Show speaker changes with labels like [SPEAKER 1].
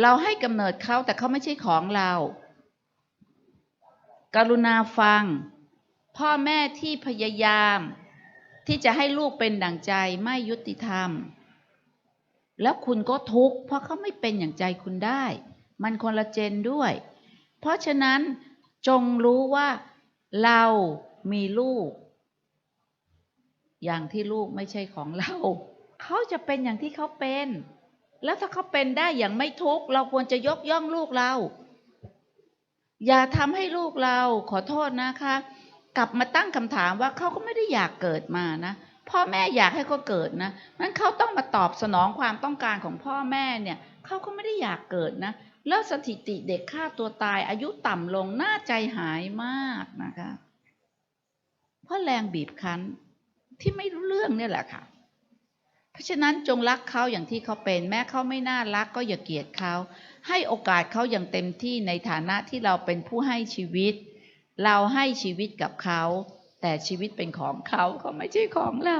[SPEAKER 1] เราให้กำเนิดเขาแต่เขาไม่ใช่ของเรา กรุณาฟัง พ่อแม่ที่พยายาม ที่จะให้ลูกเป็นดั่งใจไม่ยุติธรรม แล้วคุณก็ทุกข์เพราะเขาไม่เป็นอย่างใจคุณได้ มันคนละเจนด้วย เพราะฉะนั้นจงรู้ว่าเรามีลูก อย่างที่ลูกไม่ใช่ของเรา เขาจะเป็นอย่างที่เขาเป็น แล้วถ้าเขาเป็นได้อย่างไม่ทุกข์เราควรจะยกย่องลูกเรา อย่าทำให้ลูกเราขอโทษนะคะ กลับมาตั้งคำถามว่าเขาก็ไม่ได้อยากเกิดมานะพ่อแม่อยากให้เขาเกิดนะนั้นเขาต้องมาตอบสนองความต้องการของพ่อแม่เนี่ยเขาก็ไม่ได้อยากเกิดนะ แล้วสถิติเด็กฆ่าตัวตายอายุต่ำลงน่าใจหายมากนะคะ เพราะแรงบีบคั้นที่ไม่รู้เรื่องเนี่ยแหละค่ะ เพราะฉะนั้นจงรักเขาอย่างที่เขาเป็น แม้เขาไม่น่ารักก็อย่าเกลียดเขาให้โอกาสเขาอย่างเต็มที่ในฐานะที่เราเป็นผู้ให้ชีวิต เราให้ชีวิตกับเขา แต่ชีวิตเป็นของเขาเขาไม่ใช่ของเรา